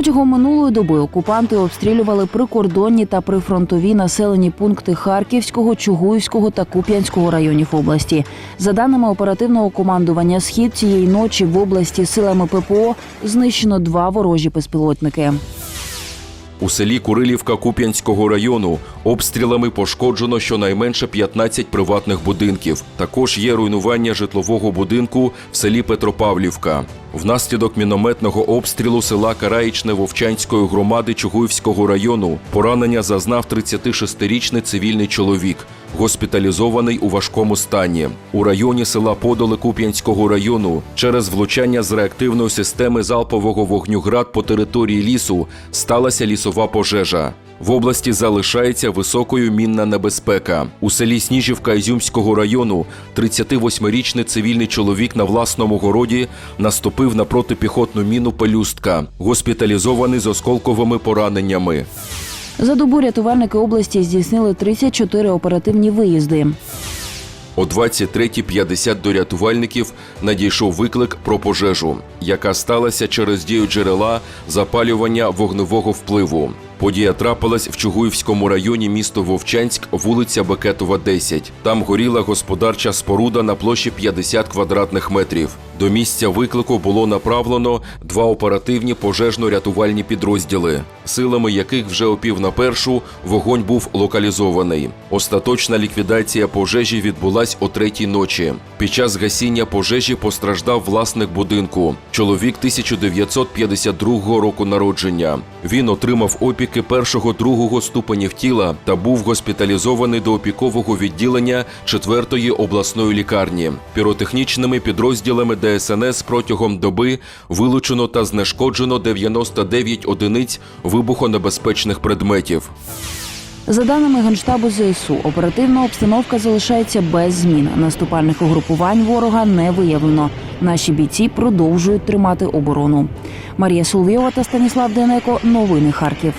Протягом минулої доби окупанти обстрілювали прикордонні та прифронтові населені пункти Харківського, Чугуївського та Куп'янського районів області. За даними оперативного командування Схід цієї ночі в області силами ППО знищено два ворожі безпілотники. У селі Курилівка Куп'янського району обстрілами пошкоджено щонайменше 15 приватних будинків. Також є руйнування житлового будинку в селі Петропавлівка. Внаслідок мінометного обстрілу села Караїчне Вовчанської громади Чугуївського району поранення зазнав 36-річний цивільний чоловік, госпіталізований у важкому стані. У районі села Подоли Куп'янського району через влучання з реактивної системи залпового вогню град по території лісу сталася лісова пожежа. В області залишається високою мінна небезпека. У селі Сніжівка Ізюмського району 38-річний цивільний чоловік на власному городі наступив на протипіхотну міну пелюстка, госпіталізований з осколковими пораненнями. За добу рятувальники області здійснили 34 оперативні виїзди. О 23.50 до рятувальників надійшов виклик про пожежу, яка сталася через дію джерела запалювання вогневого впливу. Подія трапилась в Чугуївському районі місто Вовчанськ, вулиця Бекетова, 10. Там горіла господарча споруда на площі 50 квадратних метрів. До місця виклику було направлено два оперативні пожежно-рятувальні підрозділи, силами яких вже о пів на першу вогонь був локалізований. Остаточна ліквідація пожежі відбулась о третій ночі. Під час гасіння пожежі постраждав власник будинку, чоловік 1952 року народження. Він отримав опіки першого другого ступенів тіла та був госпіталізований до опікового відділення 4-ї обласної лікарні. Піротехнічними підрозділами ДСНС протягом доби вилучено та знешкоджено 99 одиниць вибухонебезпечних предметів. За даними Генштабу ЗСУ, оперативна обстановка залишається без змін. Наступальних угрупувань ворога не виявлено. Наші бійці продовжують тримати оборону. Марія Соловйова та Станіслав Денеко. Новини Харків.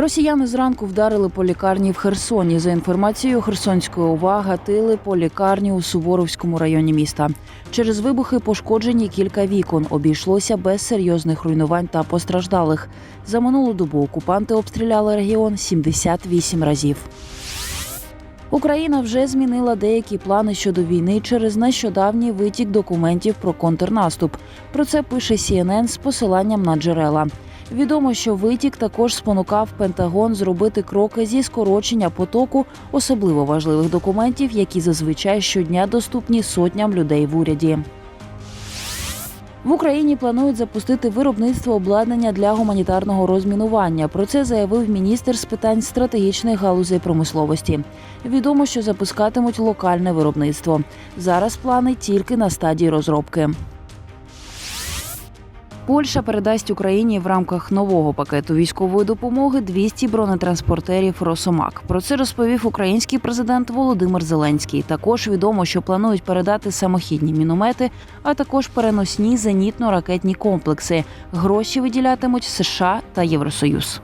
Росіяни зранку вдарили по лікарні в Херсоні. За інформацією Херсонської ОВА, гатили по лікарні у Суворовському районі міста. Через вибухи пошкоджені кілька вікон. Обійшлося без серйозних руйнувань та постраждалих. За минулу добу окупанти обстріляли регіон 78 разів. Україна вже змінила деякі плани щодо війни через нещодавній витік документів про контрнаступ. Про це пише CNN з посиланням на джерела. Відомо, що витік також спонукав Пентагон зробити кроки зі скорочення потоку особливо важливих документів, які зазвичай щодня доступні сотням людей в уряді. В Україні планують запустити виробництво обладнання для гуманітарного розмінування. Про це заявив міністр з питань стратегічних галузей промисловості. Відомо, що запускатимуть локальне виробництво. Зараз плани тільки на стадії розробки. Польща передасть Україні в рамках нового пакету військової допомоги 200 бронетранспортерів Росомак. Про це розповів український президент Володимир Зеленський. Також відомо, що планують передати самохідні міномети, а також переносні зенітно-ракетні комплекси. Гроші виділятимуть США та Євросоюз.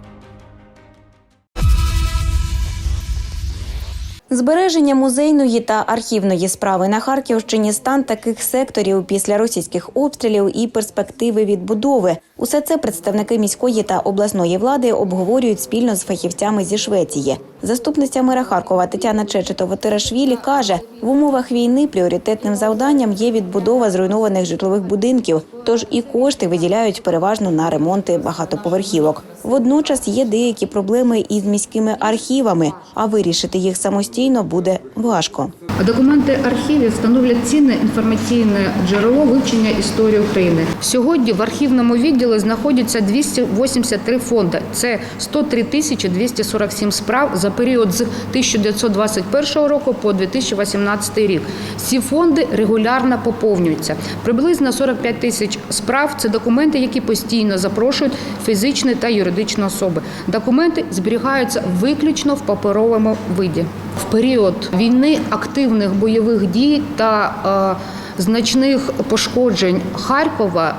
Збереження музейної та архівної справи на Харківщині стан таких секторів після російських обстрілів і перспективи відбудови. Усе це представники міської та обласної влади обговорюють спільно з фахівцями зі Швеції. Заступниця мера Харкова Тетяна Чечетова-Тирашвілі каже, в умовах війни пріоритетним завданням є відбудова зруйнованих житлових будинків, тож і кошти виділяють переважно на ремонти багатоповерхівок. Водночас є деякі проблеми із міськими архівами, а вирішити їх самостійно буде важко. Документи архівів становлять цінне інформаційне джерело вивчення історії України. Сьогодні в архівному відділі знаходяться 283 фонди. Це 103 тисячі 247 справ за період з 1921 року по 2018 рік. Ці фонди регулярно поповнюються. Приблизно 45 тисяч справ це документи, які постійно запрошують фізичні та юридичні особи. Документи зберігаються виключно в паперовому виді. Період війни активних бойових дій та е, значних пошкоджень Харкова,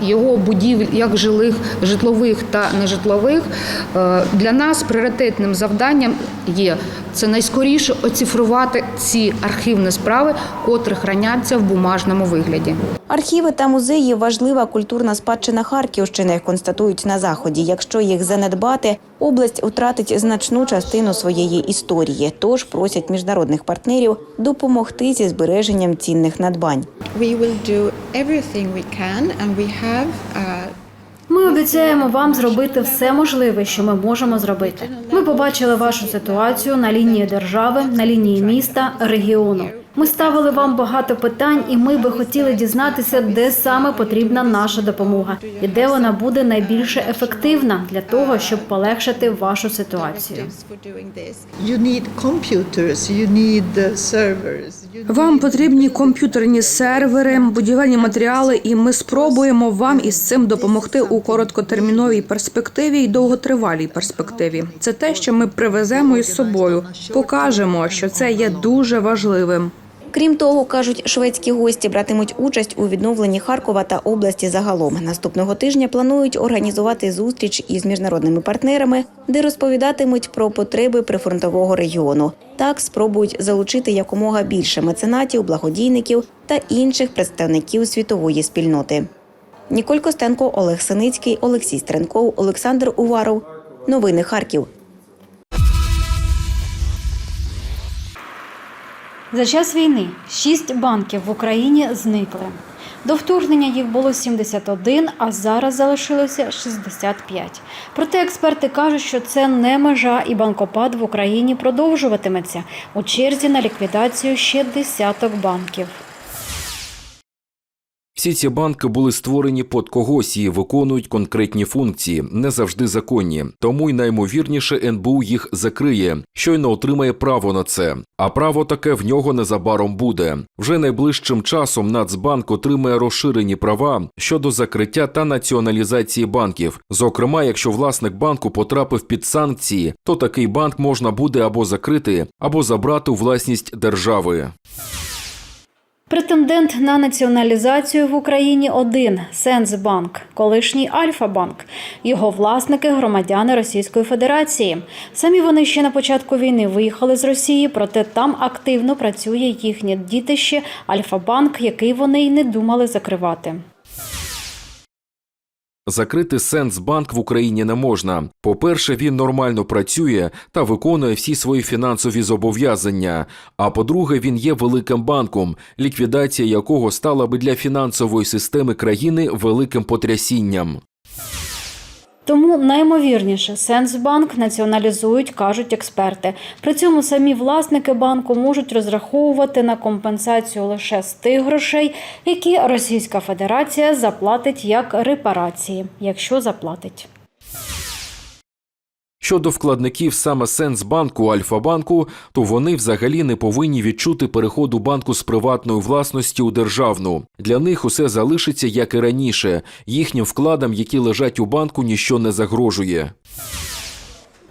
е, його будівель, як жилих, житлових та нежитлових, е, для нас пріоритетним завданням є це найскоріше оцифрувати ці архівні справи, котрі храняться в бумажному вигляді. Архіви та музеї важлива культурна спадщина Харківщини, констатують на заході. Якщо їх занедбати, область втратить значну частину своєї історії. Тож просять міжнародних партнерів допомогти зі збереженням цінних надбань. We will do everything we can, and we have uh, Ми обіцяємо вам зробити все можливе, що ми можемо зробити. Ми побачили вашу ситуацію на лінії держави, на лінії міста, регіону. Ми ставили вам багато питань, і ми би хотіли дізнатися, де саме потрібна наша допомога і де вона буде найбільше ефективна для того, щоб полегшити вашу ситуацію. You need computers, you need uh, servers. Вам потрібні комп'ютерні сервери, будівельні матеріали, і ми спробуємо вам із цим допомогти у короткотерміновій перспективі і довготривалій перспективі. Це те, що ми привеземо із собою. Покажемо, що це є дуже важливим. Крім того, кажуть, шведські гості братимуть участь у відновленні Харкова та області загалом. Наступного тижня планують організувати зустріч із міжнародними партнерами, де розповідатимуть про потреби прифронтового регіону. Так спробують залучити якомога більше меценатів, благодійників та інших представників світової спільноти. Ніколь Костенко, Олег Синицький, Олексій Стренков, Олександр Уваров. Новини Харків. За час війни шість банків в Україні зникли. До вторгнення їх було 71, а зараз залишилося 65. Проте експерти кажуть, що це не межа, і банкопад в Україні продовжуватиметься. У черзі на ліквідацію ще десяток банків. Всі ці банки були створені під когось і виконують конкретні функції, не завжди законні. Тому й наймовірніше НБУ їх закриє, щойно отримає право на це. А право таке в нього незабаром буде. Вже найближчим часом Нацбанк отримає розширені права щодо закриття та націоналізації банків. Зокрема, якщо власник банку потрапив під санкції, то такий банк можна буде або закрити, або забрати у власність держави. Претендент на націоналізацію в Україні один Сенсбанк, колишній Альфа-банк. Його власники громадяни Російської Федерації. Самі вони ще на початку війни виїхали з Росії, проте там активно працює їхнє дітище Альфа-банк, який вони й не думали закривати. Закрити Сенсбанк в Україні не можна. По-перше, він нормально працює та виконує всі свої фінансові зобов'язання. А по-друге, він є великим банком, ліквідація якого стала би для фінансової системи країни великим потрясінням. Тому наймовірніше Сенсбанк націоналізують, кажуть експерти. При цьому самі власники банку можуть розраховувати на компенсацію лише з тих грошей, які Російська Федерація заплатить як репарації, якщо заплатить. Щодо вкладників саме Сенсбанку Альфа-банку, то вони взагалі не повинні відчути переходу банку з приватної власності у державну. Для них усе залишиться як і раніше. Їхнім вкладам, які лежать у банку, ніщо не загрожує.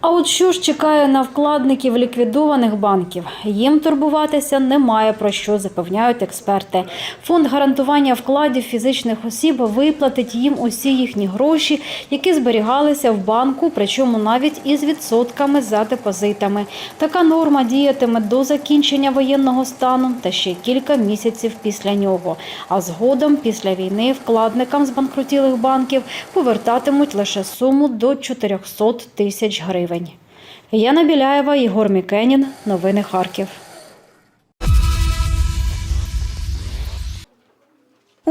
А от що ж чекає на вкладників ліквідованих банків? Їм турбуватися немає про що запевняють експерти. Фонд гарантування вкладів фізичних осіб виплатить їм усі їхні гроші, які зберігалися в банку, причому навіть із відсотками за депозитами. Така норма діятиме до закінчення воєнного стану та ще кілька місяців після нього. А згодом, після війни, вкладникам збанкрутілих банків повертатимуть лише суму до 400 тисяч гривень. Яна Біляєва, Ігор Мікенін. Новини Харків.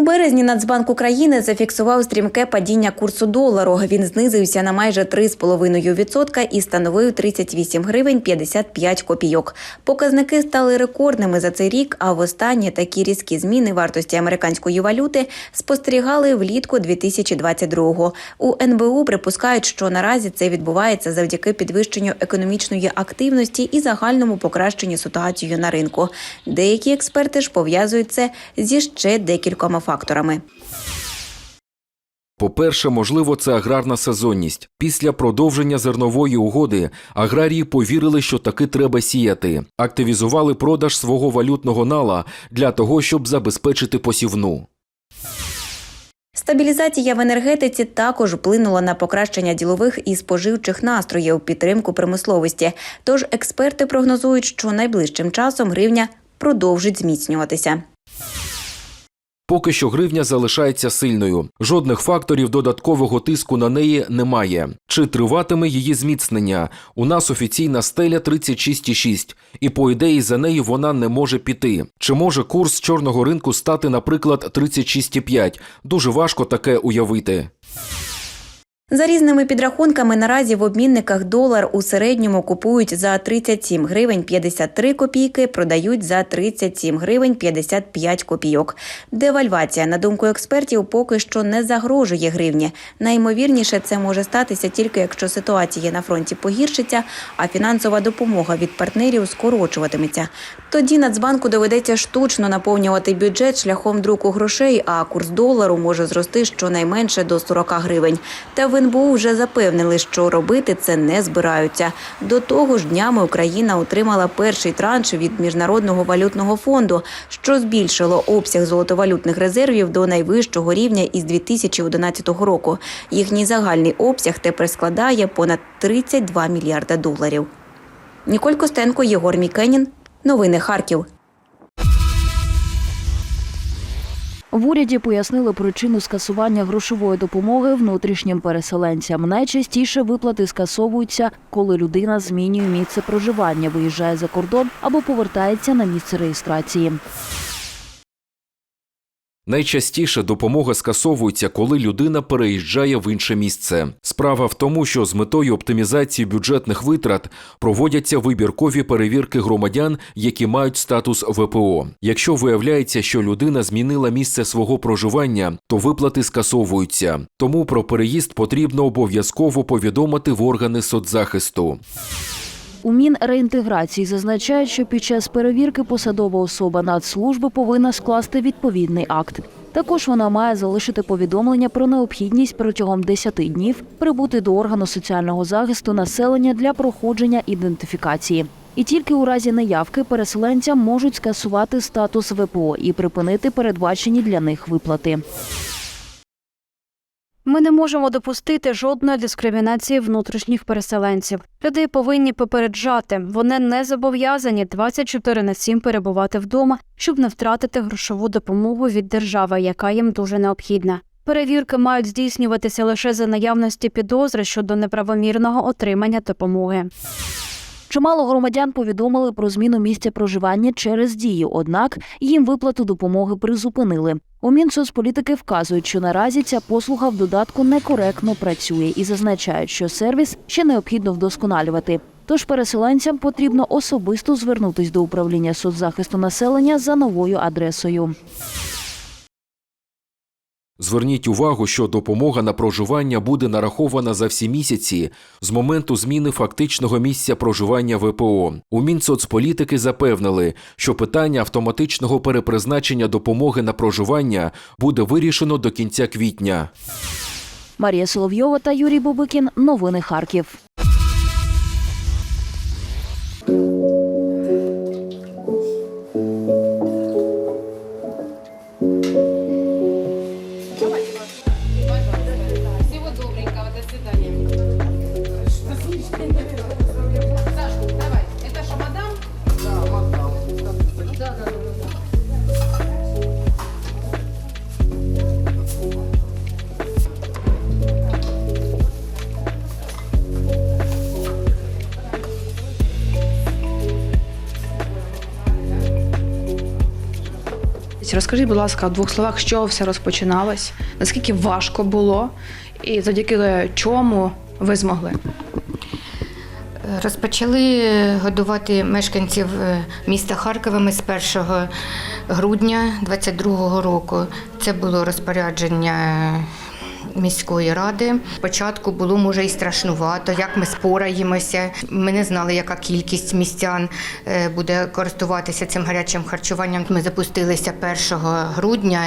Березні Нацбанк України зафіксував стрімке падіння курсу долару. Він знизився на майже 3,5% і становив 38 гривень 55 копійок. Показники стали рекордними за цей рік. А востаннє такі різкі зміни вартості американської валюти спостерігали влітку 2022-го. У НБУ припускають, що наразі це відбувається завдяки підвищенню економічної активності і загальному покращенню ситуації на ринку. Деякі експерти ж пов'язують це зі ще декількома факторами. По-перше, можливо, це аграрна сезонність. Після продовження зернової угоди аграрії повірили, що таки треба сіяти, активізували продаж свого валютного нала для того, щоб забезпечити посівну. Стабілізація в енергетиці також вплинула на покращення ділових і споживчих настроїв, підтримку промисловості. Тож експерти прогнозують, що найближчим часом гривня продовжить зміцнюватися. Поки що гривня залишається сильною. Жодних факторів додаткового тиску на неї немає. Чи триватиме її зміцнення? У нас офіційна стеля 36,6, і по ідеї за неї вона не може піти. Чи може курс чорного ринку стати, наприклад, 36,5? Дуже важко таке уявити. За різними підрахунками, наразі в обмінниках долар у середньому купують за 37 гривень 53 копійки, продають за 37 гривень 55 копійок. Девальвація, на думку експертів, поки що не загрожує гривні. Найімовірніше це може статися тільки якщо ситуація на фронті погіршиться, а фінансова допомога від партнерів скорочуватиметься. Тоді Нацбанку доведеться штучно наповнювати бюджет шляхом друку грошей, а курс долару може зрости щонайменше до 40 гривень. Та в НБУ вже запевнили, що робити це не збираються. До того ж, днями Україна отримала перший транш від міжнародного валютного фонду, що збільшило обсяг золотовалютних резервів до найвищого рівня із 2011 року. Їхній загальний обсяг тепер складає понад 32 мільярда доларів. Ніколь Костенко, Єгор Мікенін. Новини Харків. В уряді пояснили причину скасування грошової допомоги внутрішнім переселенцям. Найчастіше виплати скасовуються, коли людина змінює місце проживання, виїжджає за кордон або повертається на місце реєстрації. Найчастіше допомога скасовується, коли людина переїжджає в інше місце. Справа в тому, що з метою оптимізації бюджетних витрат проводяться вибіркові перевірки громадян, які мають статус ВПО. Якщо виявляється, що людина змінила місце свого проживання, то виплати скасовуються. Тому про переїзд потрібно обов'язково повідомити в органи соцзахисту. У Мінреінтеграції зазначають, що під час перевірки посадова особа Нацслужби повинна скласти відповідний акт. Також вона має залишити повідомлення про необхідність протягом 10 днів прибути до органу соціального захисту населення для проходження ідентифікації. І тільки у разі неявки переселенцям можуть скасувати статус ВПО і припинити передбачені для них виплати. Ми не можемо допустити жодної дискримінації внутрішніх переселенців. Людей повинні попереджати. Вони не зобов'язані 24 на 7 перебувати вдома, щоб не втратити грошову допомогу від держави, яка їм дуже необхідна. Перевірки мають здійснюватися лише за наявності підозри щодо неправомірного отримання допомоги. Чимало громадян повідомили про зміну місця проживання через дію, однак їм виплату допомоги призупинили. У Мінсоцполітики вказують, що наразі ця послуга в додатку некоректно працює і зазначають, що сервіс ще необхідно вдосконалювати. Тож переселенцям потрібно особисто звернутись до управління соцзахисту населення за новою адресою. Зверніть увагу, що допомога на проживання буде нарахована за всі місяці з моменту зміни фактичного місця проживання ВПО. У Мінсоцполітики запевнили, що питання автоматичного перепризначення допомоги на проживання буде вирішено до кінця квітня. Марія Соловйова та Юрій Бубикін. Новини Харків. Розкажіть, будь ласка, в двох словах, з чого все розпочиналось, наскільки важко було, і завдяки чому ви змогли? Розпочали годувати мешканців е, міста Харкова ми з 1 грудня 2022 року. Це було розпорядження міської ради. Спочатку було може і страшнувато, як ми спораємося. Ми не знали, яка кількість містян е, буде користуватися цим гарячим харчуванням. Ми запустилися 1 грудня,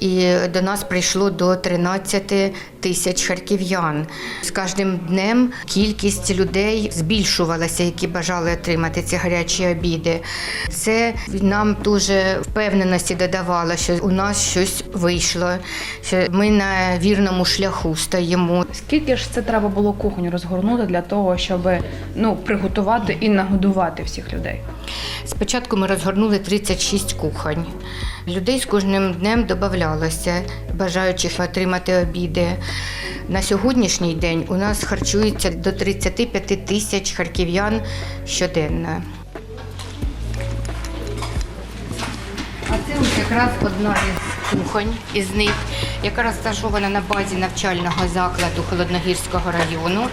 і до нас прийшло до 13 тисяч харків'ян. З кожним днем кількість людей збільшувалася, які бажали отримати ці гарячі обіди. Це нам дуже впевненості додавало, що у нас щось вийшло, що ми на вірному шляху стоїмо. Скільки ж це треба було кухонь розгорнути для того, щоб ну приготувати і нагодувати всіх людей? Спочатку ми розгорнули 36 кухонь. Людей з кожним днем додавалося, бажаючих отримати обіди. На сьогоднішній день у нас харчується до 35 тисяч харків'ян щоденно. А це ось якраз одна із кухонь із них, яка розташована на базі навчального закладу Холодногірського району,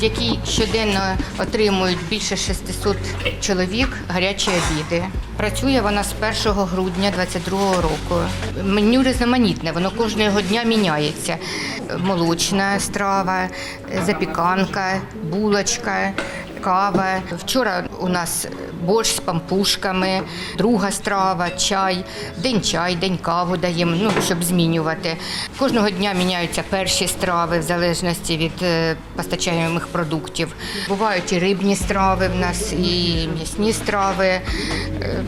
в якій щоденно отримують більше 600 чоловік гарячі обіди. Працює вона з 1 грудня 2022 року. Меню різноманітне, воно кожного дня міняється. Молочна страва, запіканка, булочка. Кава. Вчора у нас борщ з пампушками, друга страва, чай, день чай, день каву даємо, ну, щоб змінювати. Кожного дня міняються перші страви в залежності від е, постачаємих продуктів. Бувають і рибні страви в нас, і м'ясні страви, е,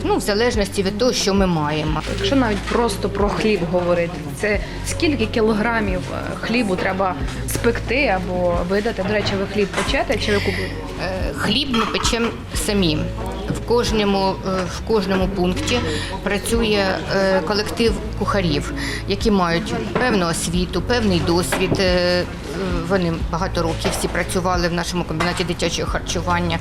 ну, в залежності від того, що ми маємо. Якщо навіть просто про хліб говорити, це скільки кілограмів е, хлібу треба спекти або видати? До речі, ви хліб печете чи ви купуєте? Е, Хліб ми печемо самі. В кожному, е, в кожному пункті працює е, колектив кухарів, які мають певну освіту, певний досвід. Вони багато років всі працювали в нашому комбінаті дитячого харчування,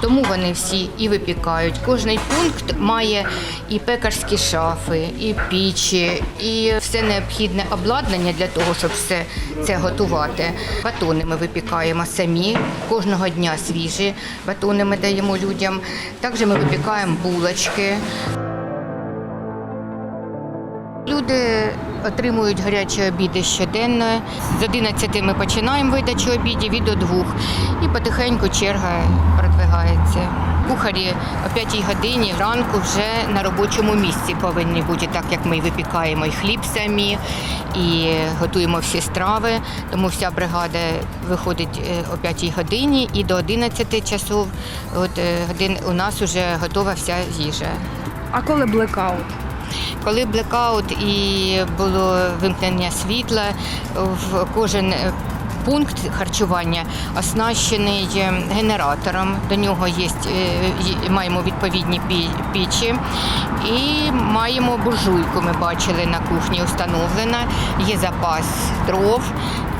тому вони всі і випікають. Кожний пункт має і пекарські шафи, і пічі, і все необхідне обладнання для того, щоб все це готувати. Батони ми випікаємо самі кожного дня свіжі батони ми даємо людям. Також ми випікаємо булочки. Люди отримують гарячі обіди щоденно. З 11 ми починаємо видачу обідів і до двох. І потихеньку черга продвигається. Кухарі о 5 годині ранку вже на робочому місці повинні бути, так як ми випікаємо і хліб самі, і готуємо всі страви. Тому вся бригада виходить е, о 5 годині і до 11 часов от, е, годин у нас вже готова вся їжа. А коли блекаут? Коли блекаут і було вимкнення світла, в кожен е, пункт харчування оснащений е, генератором. До нього є, е, маємо відповідні пічі і маємо буржуйку. Ми бачили на кухні установлена. Є запас дров.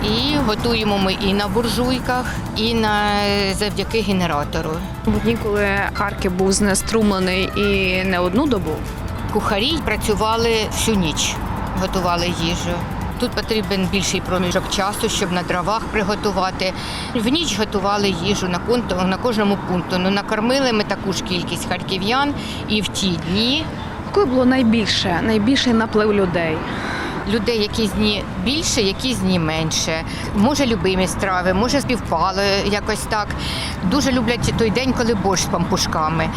І готуємо ми і на буржуйках, і на завдяки генератору. В дні, коли Харків був знеструмлений і не одну добу. Кухарі працювали всю ніч, готували їжу. Тут потрібен більший проміжок часу, щоб на дровах приготувати. В ніч готували їжу на конту, на кожному пункту. Ну, накормили ми таку ж кількість харків'ян, і в ті дні Коли було найбільше, найбільший наплив людей. людей якісь дні більше, якісь дні менше. Може, любимі страви, може, співпало якось так. Дуже люблять той день, коли борщ з пампушками.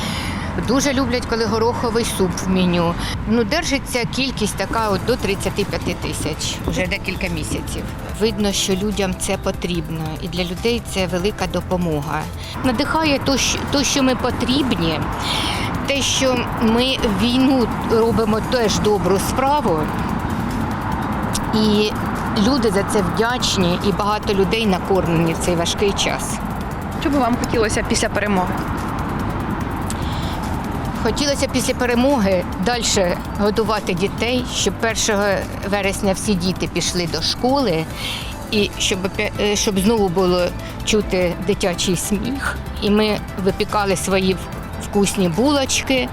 Дуже люблять, коли гороховий суп в меню. Ну, держиться кількість така от до 35 тисяч вже декілька місяців. Видно, що людям це потрібно, і для людей це велика допомога. Надихає то, що, ми потрібні, те, що ми війну робимо теж добру справу. І люди за це вдячні, і багато людей накормлені в цей важкий час. Що би вам хотілося після перемоги? Хотілося після перемоги далі годувати дітей, щоб 1 вересня всі діти пішли до школи, і щоб, е, щоб знову було чути дитячий сміх. І ми випікали свої вкусні булочки,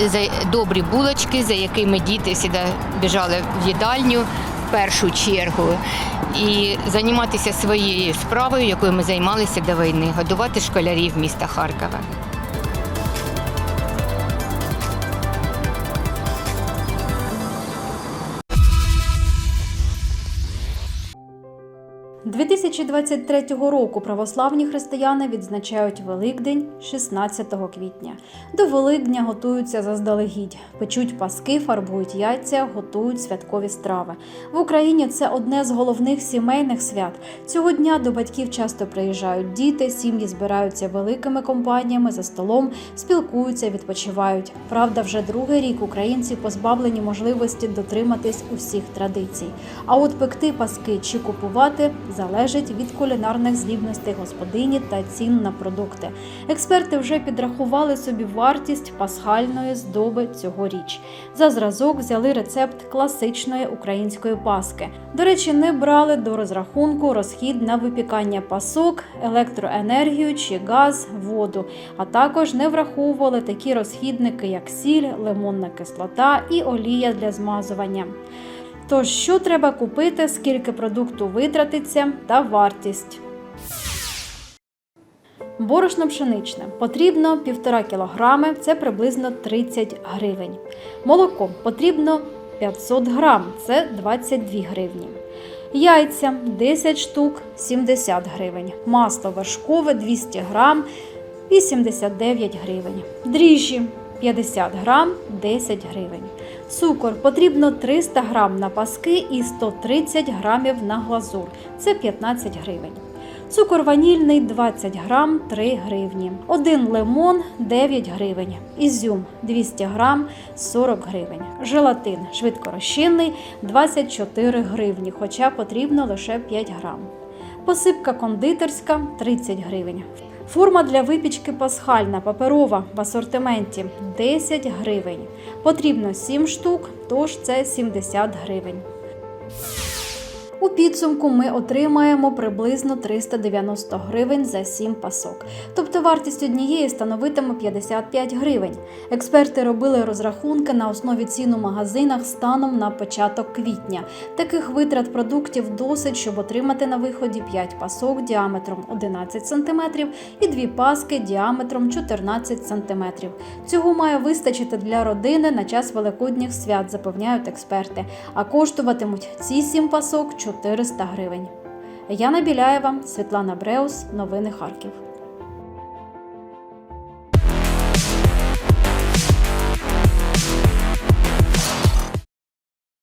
е, добрі булочки, за якими діти завжди біжали в їдальню в першу чергу. І займатися своєю справою, якою ми займалися до війни, годувати школярів міста Харкова. 2023 року православні християни відзначають Великдень 16 квітня. До Великдня готуються заздалегідь, печуть паски, фарбують яйця, готують святкові страви. В Україні це одне з головних сімейних свят. Цього дня до батьків часто приїжджають діти, сім'ї збираються великими компаніями за столом, спілкуються, відпочивають. Правда, вже другий рік українці позбавлені можливості дотриматись усіх традицій. А от пекти паски чи купувати залежить від кулінарних здібностей господині та цін на продукти. Експерти вже підрахували собі вартість пасхальної здоби цьогоріч. За зразок взяли рецепт класичної української паски. До речі, не брали до розрахунку розхід на випікання пасок, електроенергію чи газ, воду, а також не враховували такі розхідники, як сіль, лимонна кислота і олія для змазування. Тож, що треба купити, скільки продукту витратиться та вартість. Борошно пшеничне потрібно 1,5 кг, це приблизно 30 гривень. Молоко потрібно 500 грам, це 22 гривні. Яйця 10 штук 70 гривень. Масло вершкове 200 грам 89 гривень. Дріжджі 50 грам 10 гривень. Цукор потрібно 300 грам на паски і 130 грамів на глазур. Це 15 гривень. Цукор ванільний 20 грам 3 гривні. Один лимон 9 гривень. Ізюм 200 грам 40 гривень. Желатин швидкорозчинний 24 гривні, хоча потрібно лише 5 грам. Посипка кондитерська 30 гривень. Форма для випічки пасхальна паперова в асортименті 10 гривень. Потрібно 7 штук, тож це 70 гривень. У підсумку ми отримаємо приблизно 390 гривень за 7 пасок. Тобто вартість однієї становитиме 55 гривень. Експерти робили розрахунки на основі цін у магазинах станом на початок квітня. Таких витрат продуктів досить, щоб отримати на виході 5 пасок діаметром 11 см і 2 паски діаметром 14 см. Цього має вистачити для родини на час великодніх свят, запевняють експерти. А коштуватимуть ці 7 пасок 400 гривень. Яна Біляєва, Світлана Бреус. Новини Харків.